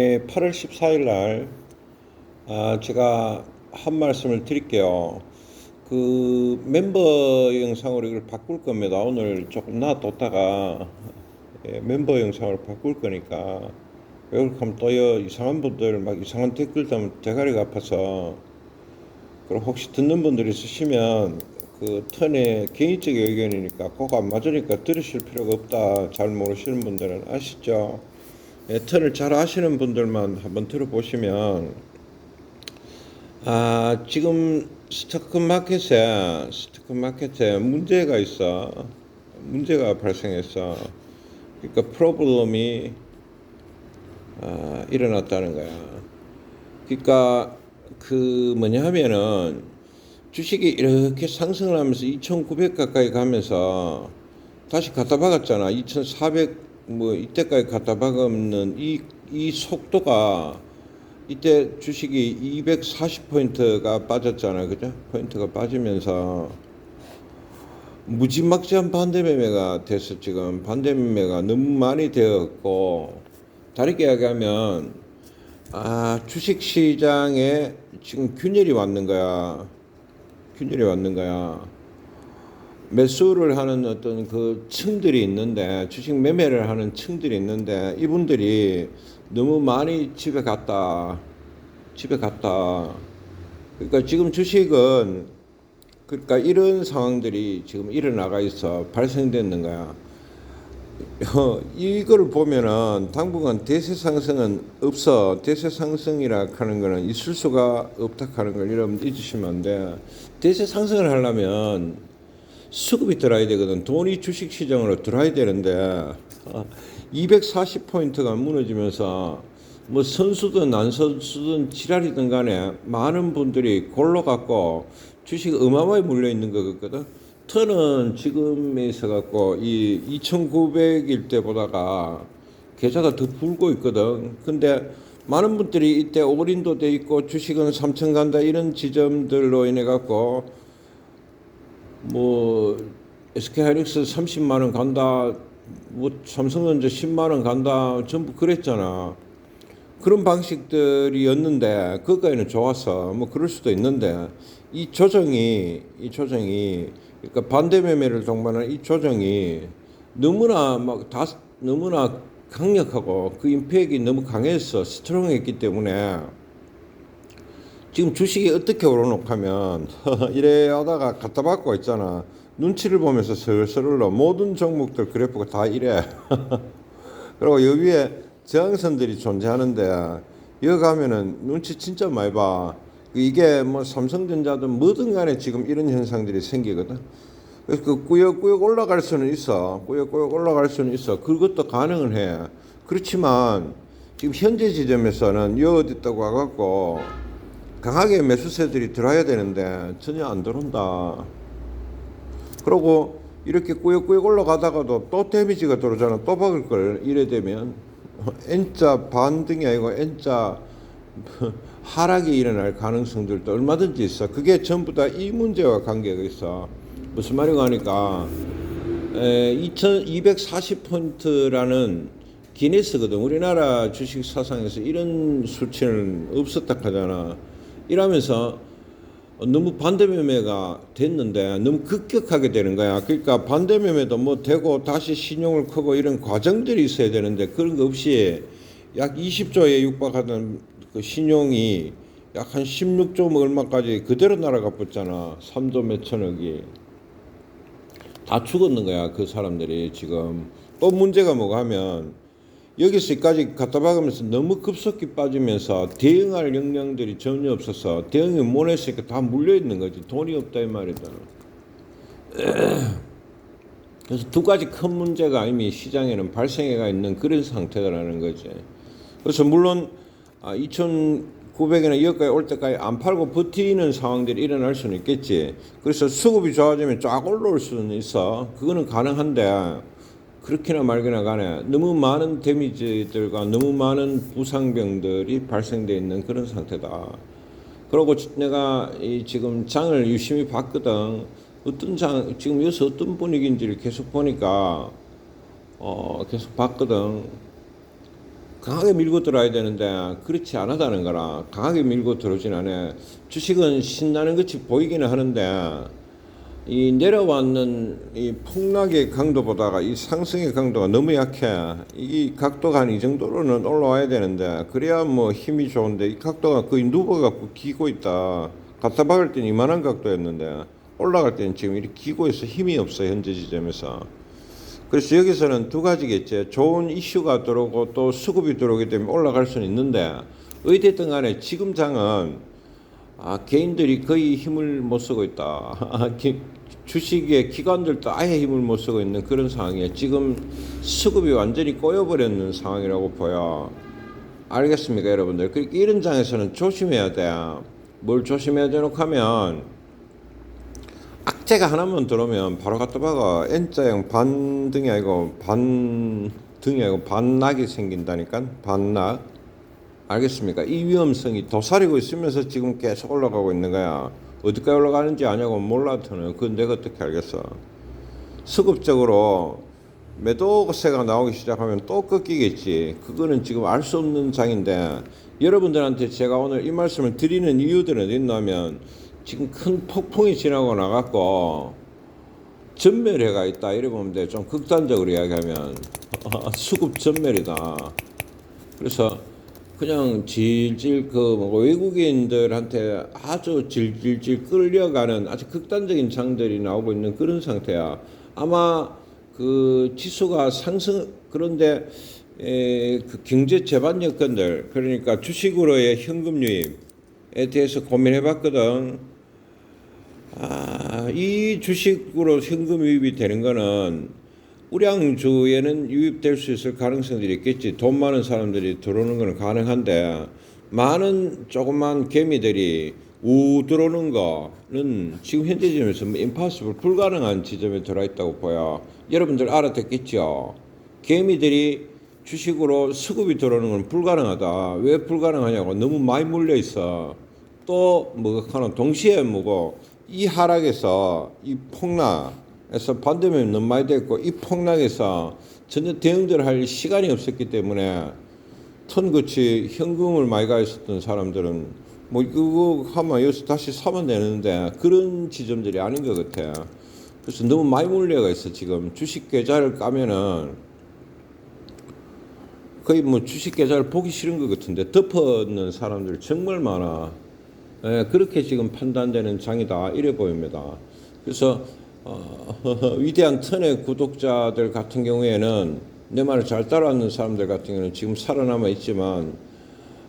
8월 14일 날 아, 제가 한 말씀을 드릴게요. 그 멤버 영상으로 이걸 바꿀 겁니다. 오늘 조금 놔뒀다가 예, 멤버 영상으로 바꿀 거니까 이렇게 또요 이상한 분들 막 이상한 댓글 달면 대가리가 아파서 그럼 혹시 듣는 분들 있으시면 그 턴에 개인적인 의견이니까 꼭 안 맞으니까 들으실 필요가 없다. 잘 모르시는 분들은 아시죠? 예, 턴을 잘 아시는 분들만 한번 들어보시면 아 지금 스토크 마켓에 스토크 마켓에 문제가 있어 문제가 발생했어 그러니까 프로블럼이 아, 일어났다는 거야 그러니까 그 뭐냐 하면은 주식이 이렇게 상승을 하면서 2,900 가까이 가면서 다시 갖다 박았잖아. 2,400 뭐 이때까지 갖다 박으면 이, 이 속도가 이때 주식이 240포인트가 빠졌잖아. 그죠? 포인트가 빠지면서 무지막지한 반대 매매가 됐어. 지금 반대 매매가 너무 많이 되었고 다르게 이야기하면 아, 주식 시장에 지금 균열이 왔는 거야. 균열이 왔는 거야. 매수를 하는 어떤 그 층들이 있는데 주식 매매를 하는 층들이 있는데 이분들이 너무 많이 집에 갔다. 집에 갔다. 그러니까 지금 주식은 그러니까 이런 상황들이 지금 일어나가 있어 발생됐는 거야. 어, 이걸 보면은 당분간 대세 상승은 없어. 대세 상승이라 하는 거는 있을 수가 없다 하는 걸 여러분 잊으시면 안 돼. 대세 상승을 하려면 수급이 들어야 되거든. 돈이 주식 시장으로 들어야 되는데 240포인트가 무너지면서 뭐 선수든 안 선수든 지랄이든 간에 많은 분들이 골로 갖고 주식 어마어마하게 물려 있는 거 같거든. 턴은 지금에 있어 갖고 이 2,900일 때보다가 계좌가 더 불고 있거든. 근데 많은 분들이 이때 올인도 돼 있고 주식은 3천 간다 이런 지점들로 인해 갖고 뭐 SK 하이닉스 30만 원 간다. 뭐 삼성전자 10만 원 간다. 전부 그랬잖아. 그런 방식들이었는데 그거에는 좋았어. 뭐 그럴 수도 있는데 이 조정이 이 조정이 그러니까 반대 매매를 동반하는 이 조정이 너무나 막 다 너무나 강력하고 그 임팩이 너무 강했어 스트롱했기 때문에 지금 주식이 어떻게 오르노하면 이래 하다가 갖다 받고 있잖아 눈치를 보면서 슬슬 올라 모든 종목들 그래프가 다 이래 그리고 여기 위에 저항선들이 존재하는데 여기 가면은 눈치 진짜 많이 봐 이게 뭐 삼성전자든 뭐든 간에 지금 이런 현상들이 생기거든. 그래서 그 꾸역꾸역 올라갈 수는 있어. 꾸역꾸역 올라갈 수는 있어. 그것도 가능은 해. 그렇지만 지금 현재 지점에서는 여 어디 있다고 와갖고 강하게 매수세들이 들어야 되는데 전혀 안 들어온다. 그러고 이렇게 꾸역꾸역 올라가다가도 또 데미지가 들어오잖아. 또 박을 걸 이래 되면 N자 반등이 아니고 N자 하락이 일어날 가능성들도 얼마든지 있어. 그게 전부 다 이 문제와 관계가 있어. 무슨 말인가 하니까 2240포인트라는 기네스거든. 우리나라 주식 사상에서 이런 수치는 없었다 하잖아. 이러면서 너무 반대 매매가 됐는데 너무 급격하게 되는 거야. 그러니까 반대 매매도 뭐 되고 다시 신용을 크고 이런 과정들이 있어야 되는데 그런 거 없이 약 20조에 육박하던 그 신용이 약 한 16조 뭐 얼마까지 그대로 날아가 버렸잖아. 3조 몇 천억이. 다 죽었는 거야. 그 사람들이 지금. 또 문제가 뭐가 하면 여기서까지 갖다 박으면서 너무 급속히 빠지면서 대응할 역량들이 전혀 없어서 대응이 못 했으니까 다 물려 있는 거지. 돈이 없다 이 말이다. 그래서 두 가지 큰 문제가 이미 시장에는 발생해가 있는 그런 상태라는 거지. 그래서 물론 아, 2,900이나 여기까지 올 때까지 안 팔고 버티는 상황들이 일어날 수는 있겠지. 그래서 수급이 좋아지면 쫙 올라올 수는 있어. 그거는 가능한데 그렇게나 말거나 간에 너무 많은 데미지들과 너무 많은 부상병들이 발생돼 있는 그런 상태다. 그리고 내가 이 지금 장을 유심히 봤거든. 어떤 장 지금 여기서 어떤 분위기인지를 계속 보니까 어 계속 봤거든. 강하게 밀고 들어야 되는데 그렇지 않았다는 거라 강하게 밀고 들어오진 않아. 주식은 신나는 것이 보이기는 하는데 이 내려왔는 이 폭락의 강도보다가 이 상승의 강도가 너무 약해. 이 각도가 한 이 정도로는 올라와야 되는데 그래야 뭐 힘이 좋은데 이 각도가 거의 누워갖고 기고 있다. 갔다 박을 때는 이만한 각도였는데 올라갈 때는 지금 이렇게 기고 있어 힘이 없어 현재 지점에서. 그래서 여기서는 두 가지겠지. 좋은 이슈가 들어오고 또 수급이 들어오기 때문에 올라갈 수는 있는데 어찌됐든 간에 지금 장은 아, 개인들이 거의 힘을 못 쓰고 있다. 아, 기- 주식의 기관들도 아예 힘을 못 쓰고 있는 그런 상황이에요. 지금 수급이 완전히 꼬여버렸는 상황이라고 보여. 알겠습니까, 여러분들? 그러니까 이런 장에서는 조심해야 돼. 뭘 조심해야 되노 하면 악재가 하나만 들어오면 바로 갖다 박아 N자형 반등이 아니고 반등이 아니고 반낙이 생긴다니까 반낙 알겠습니까? 이 위험성이 도사리고 있으면서 지금 계속 올라가고 있는 거야. 어디까지 올라가는지 아냐고 몰라서는 그건 내가 어떻게 알겠어. 수급적으로 매도세가 나오기 시작하면 또 꺾이겠지. 그거는 지금 알 수 없는 장인데 여러분들한테 제가 오늘 이 말씀을 드리는 이유들은 있냐면 지금 큰 폭풍이 지나고 나갔고 전멸해가 있다 이래 보면 돼. 좀 극단적으로 이야기하면 수급 전멸이다. 그래서 그냥 질질 그뭐 외국인들한테 아주 질질질 끌려가는 아주 극단적인 장들이 나오고 있는 그런 상태야. 아마 그 지수가 상승 그런데 에, 그 경제 제반 여건들 그러니까 주식으로의 현금 유입에 대해서 고민해봤거든. 아, 이 주식으로 현금 유입이 되는 거는 우량주에는 유입될 수 있을 가능성들이 있겠지. 돈 많은 사람들이 들어오는 거는 가능한데 많은 조그만 개미들이 우 들어오는 거는 지금 현재 지점에서 임파서블 불가능한 지점에 들어 있다고 보여. 여러분들 알아듣겠죠? 개미들이 주식으로 수급이 들어오는 건 불가능하다. 왜 불가능하냐고 너무 많이 몰려 있어. 또 뭐가 하나 동시에 뭐고 이 하락에서 이 폭락 에서 반대면 너무 많이 됐고 이 폭락에서 전혀 대응들 할 시간이 없었기 때문에 턴같이 현금을 많이 가 있었던 사람들은 뭐 이거 하면 여기서 다시 사면 되는데 그런 지점들이 아닌 것 같아. 그래서 너무 많이 몰려가 있어 지금 주식 계좌를 까면은 거의 뭐 주식 계좌를 보기 싫은 것 같은데 덮어놓는 사람들 정말 많아. 예, 그렇게 지금 판단되는 장이다 이래 보입니다. 그래서 어, 위대한 턴의 구독자들 같은 경우에는 내 말을 잘 따라하는 사람들 같은 경우는 지금 살아남아 있지만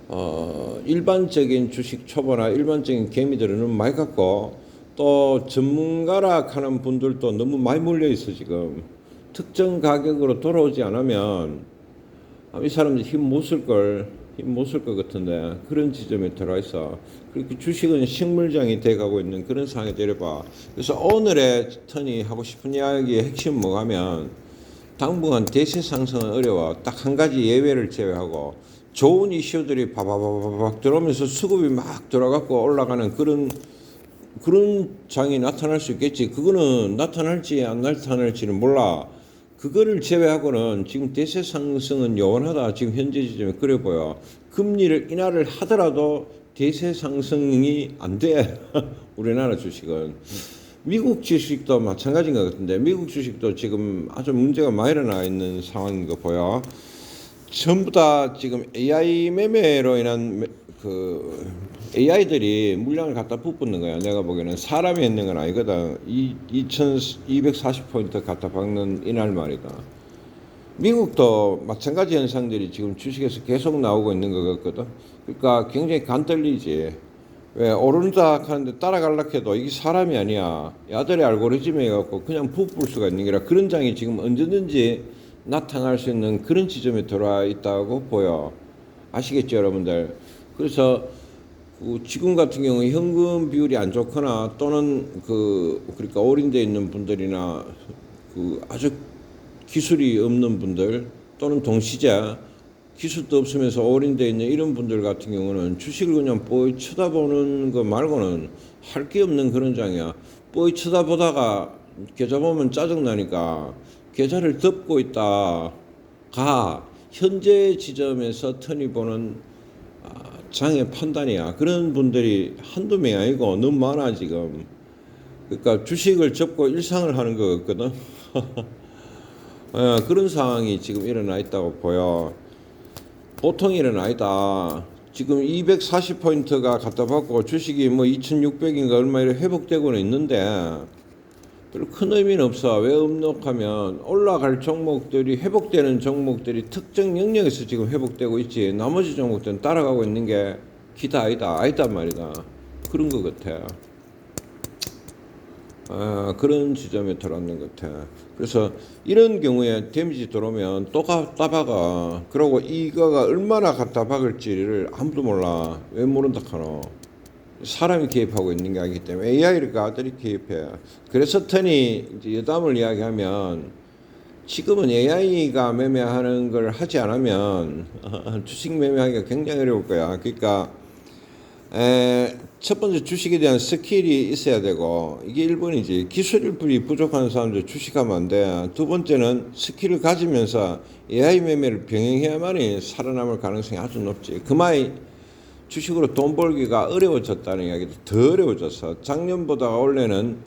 어, 일반적인 주식 초보나 일반적인 개미들은 많이 갖고 또 전문가라 하는 분들도 너무 많이 몰려 있어 지금. 특정 가격으로 돌아오지 않으면 아, 이 사람들 힘 못 쓸 걸, 힘 못쓸 것 같은데 그런 지점에 들어와 있어. 그렇게 주식은 식물장이 돼가고 있는 그런 상황에 데려봐. 그래서 오늘의 턴이 하고 싶은 이야기의 핵심 뭐냐면 당분간 대세 상승은 어려워. 딱 한 가지 예외를 제외하고 좋은 이슈들이 바바바바박 들어오면서 수급이 막 들어가고 올라가는 그런 그런 장이 나타날 수 있겠지. 그거는 나타날지 안 나타날지는 몰라. 그거를 제외하고는 지금 대세 상승은 요원하다. 지금 현재 지점에 그래 보여. 금리를 인하를 하더라도 대세 상승이 안 돼. 우리나라 주식은. 미국 주식도 마찬가지인 것 같은데 미국 주식도 지금 아주 문제가 많이 일어나 있는 상황인 거 보여. 전부 다 지금 AI 매매로 인한 매- 그 AI들이 물량을 갖다 부붙는 거야. 내가 보기에는 사람이 있는 건 아니거든. 이 2,240포인트 갖다 박는 이날 말이다. 미국도 마찬가지 현상들이 지금 주식에서 계속 나오고 있는 것 같거든. 그러니까 굉장히 간떨리지. 왜 오른다 하는데 따라갈라 해도 이게 사람이 아니야. 야들의 알고리즘에 갖고 그냥 부풀 수가 있는 게라 그런 장이 지금 언제든지 나타날 수 있는 그런 지점에 들어와 있다고 보여. 아시겠죠, 여러분들? 그래서 그 지금 같은 경우 현금 비율이 안 좋거나 또는 그 그러니까 올인돼 있는 분들이나 그 아주 기술이 없는 분들 또는 동시자 기술도 없으면서 올인돼 있는 이런 분들 같은 경우는 주식을 그냥 뽀이 쳐다보는 거 말고는 할 게 없는 그런 장이야. 뽀이 쳐다보다가 계좌 보면 짜증 나니까 계좌를 덮고 있다. 가 현재 지점에서 터니 보는 아, 장의 판단이야. 그런 분들이 한두 명이 아니고 너무 많아 지금. 그러니까 주식을 접고 일상을 하는 거 같거든. 예, 그런 상황이 지금 일어나 있다고 보여. 보통 일은 아니다. 지금 240포인트가 갖다 받고 주식이 뭐 2600인가 얼마 이렇게 회복되고는 있는데 별로 큰 의미는 없어. 왜 없노하면 올라갈 종목들이 회복되는 종목들이 특정 영역에서 지금 회복되고 있지. 나머지 종목들은 따라가고 있는 게 기타 아니다. 아니다 말이다. 그런 것 같아. 아, 그런 지점에 들어왔는 것 같아. 그래서 이런 경우에 데미지 들어오면 또 갖다 박아. 그러고 이거가 얼마나 갖다 박을지를 아무도 몰라. 왜 모른다 카노? 사람이 개입하고 있는 게 아니기 때문에 AI가 아들이 개입해. 그래서 이제 여담을 이야기하면 지금은 AI가 매매하는 걸 하지 않으면 주식 매매하기가 굉장히 어려울 거야. 그러니까 에, 첫 번째 주식에 대한 스킬이 있어야 되고 이게 1번이지 기술이 부족한 사람들 주식하면 안 돼. 두 번째는 스킬을 가지면서 AI 매매를 병행해야만이 살아남을 가능성이 아주 높지. 그 말이 주식으로 돈 벌기가 어려워졌다는 이야기도 더 어려워졌어. 작년보다 올해는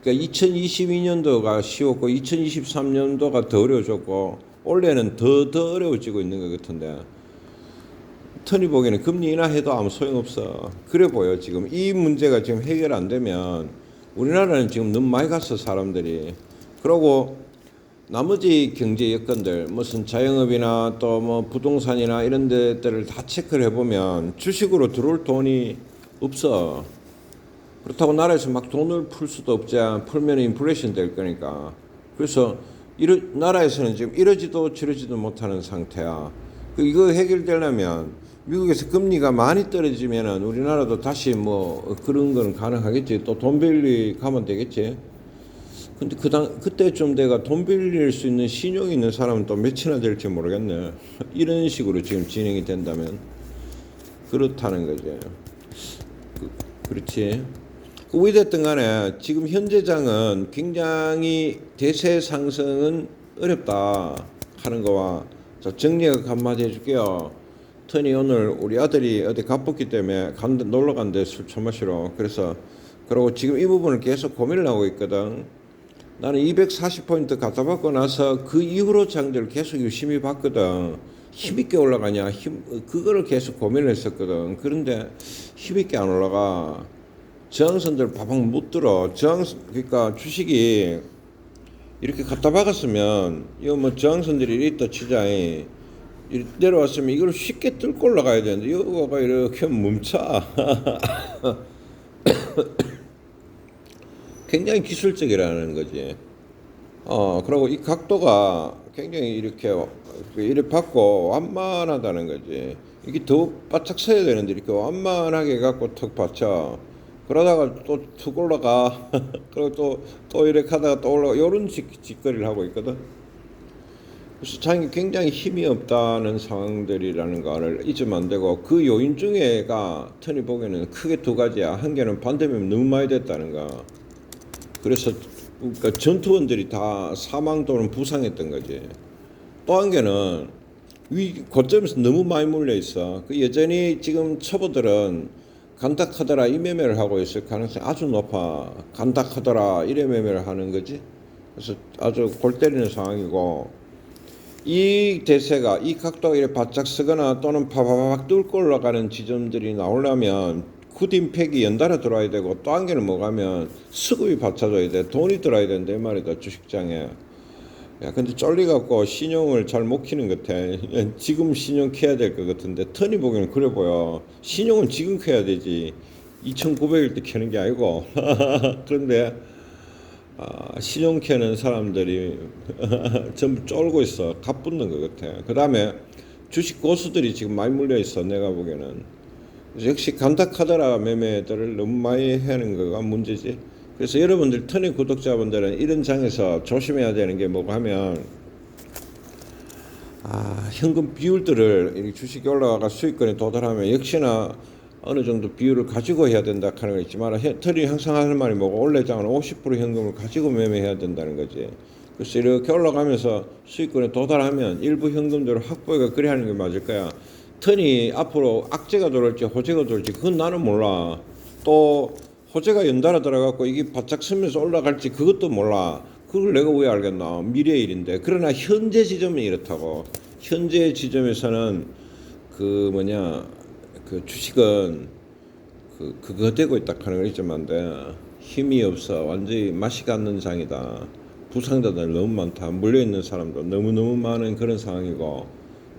그러니까 2022년도가 쉬웠고 2023년도가 더 어려워졌고 올해는 더 더 어려워지고 있는 것 같은데 터니 보기에는 금리 인하해도 아무 소용없어. 그래 보여 지금 이 문제가 지금 해결 안 되면 우리나라는 지금 너무 많이 갔어 사람들이. 그러고 나머지 경제 여건들 무슨 자영업이나 또 뭐 부동산이나 이런 데들을 다 체크를 해보면 주식으로 들어올 돈이 없어. 그렇다고 나라에서 막 돈을 풀 수도 없지. 풀면 인플레이션 될 거니까. 그래서 이러, 나라에서는 지금 이러지도 저러지도 못하는 상태야. 그 이거 해결되려면 미국에서 금리가 많이 떨어지면은 우리나라도 다시 뭐 그런 거는 가능하겠지. 또돈 빌리 가면 되겠지. 근데 그 당 그때쯤 내가 돈 빌릴 수 있는 신용이 있는 사람은 또 몇이나 될지 모르겠네. 이런 식으로 지금 진행이 된다면 그렇다는 거지. 그, 그렇지. 그 어쨌든 간에 지금 현재장은 굉장히 대세 상승은 어렵다 하는 거와 자, 정리하고 한마디 해줄게요. 터니 오늘 우리 아들이 어디 가봤기 때문에 간데 놀러 간대 술 처마시러 그래서 그리고 지금 이 부분을 계속 고민을 하고 있거든. 나는 240포인트 갖다 받고 나서 그 이후로 장들을 계속 유심히 봤거든. 힘있게 올라가냐, 힘, 그거를 계속 고민을 했었거든. 그런데 힘있게 안 올라가. 저항선들 바방 못 들어. 저항, 그러니까 주식이 이렇게 갖다 박았으면, 이거 뭐 저항선들이 있다 치자. 이 내려왔으면 이걸 쉽게 뚫고 올라가야 되는데, 이거가 이렇게 멈춰. 굉장히 기술적이라는 거지. 어, 그리고 이 각도가 굉장히 이렇게 이렇게 받고 완만하다는 거지. 이게 더 바짝 서야 되는데 이렇게 완만하게 갖고 턱 받쳐. 그러다가 또 툭 올라가. 그리고 또, 또 이렇게 하다가 또 올라가. 요런 짓, 짓거리를 하고 있거든. 그래서 자기 굉장히 힘이 없다는 상황들이라는 거를 잊으면 안 되고 그 요인 중에가 터니 보기에는 크게 두 가지야. 한 개는 반대면 너무 많이 됐다는 거. 그래서 그러니까 전투원들이 다 사망 또는 부상했던 거지. 또 한 개는 위 고점에서 너무 많이 몰려 있어. 그 여전히 지금 초보들은 간다카더라 이 매매를 하고 있을 가능성이 아주 높아. 간다카더라 이래 매매를 하는 거지. 그래서 아주 골 때리는 상황이고 이 대세가 이 각도가 이렇게 바짝 서거나 또는 파바박 뚫고 올라가는 지점들이 나오려면 굿임팩이 연달아 들어와야 되고 또 한 개는 뭐 가면 수급이 받쳐줘야 돼. 돈이 들어야 되는데 이 말이다 주식장에. 야 근데 쫄리갖고 신용을 잘 못 키는 것 같아. 지금 신용 켜야 될 것 같은데 턴이 보기에는 그래 보여. 신용은 지금 켜야 되지. 2900일 때 켜는 게 아니고. 그런데 아, 신용 켜는 사람들이 전부 쫄고 있어. 갑붙는 것 같아. 그 다음에 주식 고수들이 지금 많이 물려 있어 내가 보기에는 역시 간다카더라 매매들을 너무 많이 하는 거가 문제지. 그래서 여러분들 터니 구독자분들은 이런 장에서 조심해야 되는 게 뭐가 하면 아, 현금 비율들을 주식이 올라가가 수익권에 도달하면 역시나 어느 정도 비율을 가지고 해야 된다 하는 거 있지만 터니 항상 하는 말이 뭐고 원래 장은 50% 현금을 가지고 매매해야 된다는 거지. 그래서 이렇게 올라가면서 수익권에 도달하면 일부 현금들을 확보해가 그래 하는 게 맞을 거야. 턴이 앞으로 악재가 돌을지 호재가 돌지 그건 나는 몰라. 또 호재가 연달아 들어갖고 이게 바짝 서면서 올라갈지 그것도 몰라. 그걸 내가 왜 알겠나? 미래의 일인데. 그러나 현재 지점은 이렇다고. 현재 지점에서는 그 뭐냐 그 주식은 그 그거 되고 있다 하는 걸 잊으면안돼 힘이 없어 완전히 맛이 갔는 장이다 부상자들 너무 많다 물려 있는 사람도 너무 너무 많은 그런 상황이고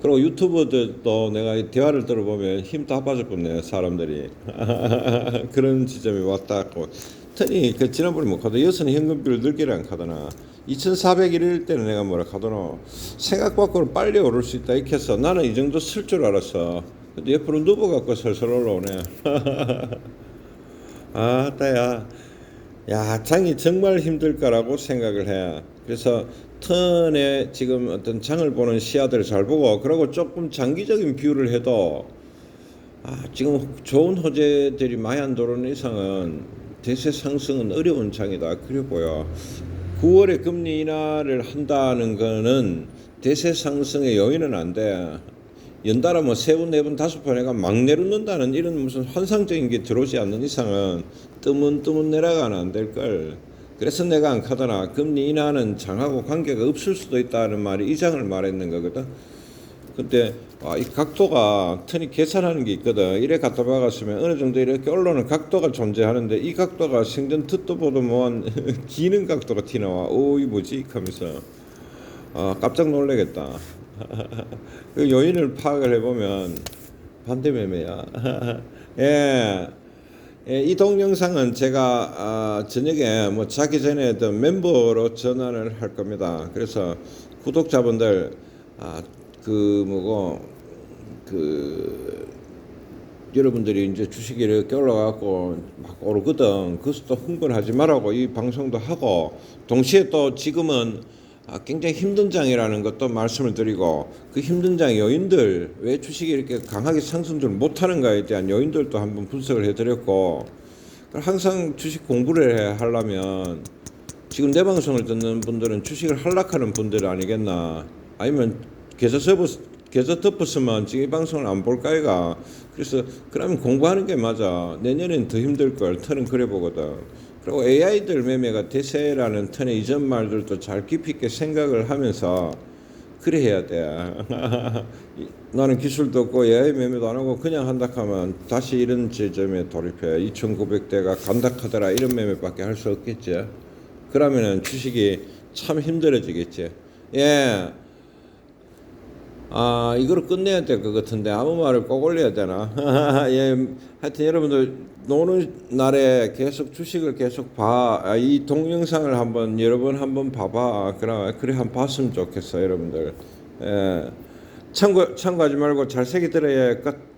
그리고 유튜버들도 내가 이 대화를 들어보면 힘다 빠져버네 사람들이. 그런 지점이 왔다고特니 그 지난번에 뭐 카드 여선 현금비를 늘기를 안 카더나 2401일 때는 내가 뭐라 카더나 생각 밖으로 빨리 오를 수 있다 이렇게 해서 나는 이 정도 쓸 줄 알았어. 근데 옆으로 누워갖고 설설 올라오네. 아 따야. 야 장이 정말 힘들까라고 생각을 해 그래서 턴에 지금 어떤 장을 보는 시야들을 잘 보고 그리고 조금 장기적인 뷰를 해도 아, 지금 좋은 호재들이 많이 안 들어오는 이상은 대세 상승은 어려운 장이다. 보여. 9월에 금리 인하를 한다는 거는 대세 상승의 요인은 안 돼. 연달아 뭐 세 번, 네 번, 다섯 번 해가 막 내려놓는다는 이런 무슨 환상적인 게 들어오지 않는 이상은 뜨문뜨문 내려가는 안 될 걸. 그래서 내가 안 카더나 금리 인하는 장하고 관계가 없을 수도 있다는 말이 이 장을 말했는 거거든. 근데 아, 이 각도가 턴이 계산하는 게 있거든. 이래 갖다 박았으면 어느 정도 이렇게 올라오는 각도가 존재하는데 이 각도가 생전 듣도 보도 못한 기는 각도가 튀나와. 오, 이 뭐지? 하면서 아, 깜짝 놀래겠다. 그 요인을 파악을 해보면 반대 매매야. 예. 예, 이 동영상은 제가 아, 저녁에 뭐 자기 전에 또 멤버로 전환을 할 겁니다. 그래서 구독자분들 아, 그 뭐고 그 여러분들이 이제 주식이 이렇게 올라가고 막 오르거든. 또 흥분하지 말라고 이 방송도 하고 동시에 또 지금은 아, 굉장히 힘든 장이라는 것도 말씀을 드리고 그 힘든 장 요인들 왜 주식이 이렇게 강하게 상승을 못하는가에 대한 요인들도 한번 분석을 해드렸고 항상 주식 공부를 해 하려면 지금 내 방송을 듣는 분들은 주식을 할락하는 분들 아니겠나? 아니면 계좌 서버 계좌 덮었으면 지금 이 방송을 안 볼까 이가? 그래서 그러면 공부하는 게 맞아. 내년엔 더 힘들 걸. 턴은 그래 보거든 그리고 AI들 매매가 대세라는 턴의 이전 말들도 잘 깊이 있게 생각을 하면서 그래 해야 돼. 나는 기술도 없고 AI 매매도 안 하고 그냥 한다 하면 다시 이런 지점에 돌입해. 2900대가 간다 하더라 이런 매매밖에 할 수 없겠지. 그러면은 주식이 참 힘들어지겠지. 예. 아, 이거를 끝내야 될 것 같은데 아무 말을 꼭 올려야 되나? 예, 하여튼 여러분들 노는 날에 계속 주식을 계속 봐. 아, 이 동영상을 한번 여러 번 한번 봐봐. 그래, 그래 한번 봤으면 좋겠어, 여러분들. 예, 참고 참고하지 말고 잘 새기 들어야 끝.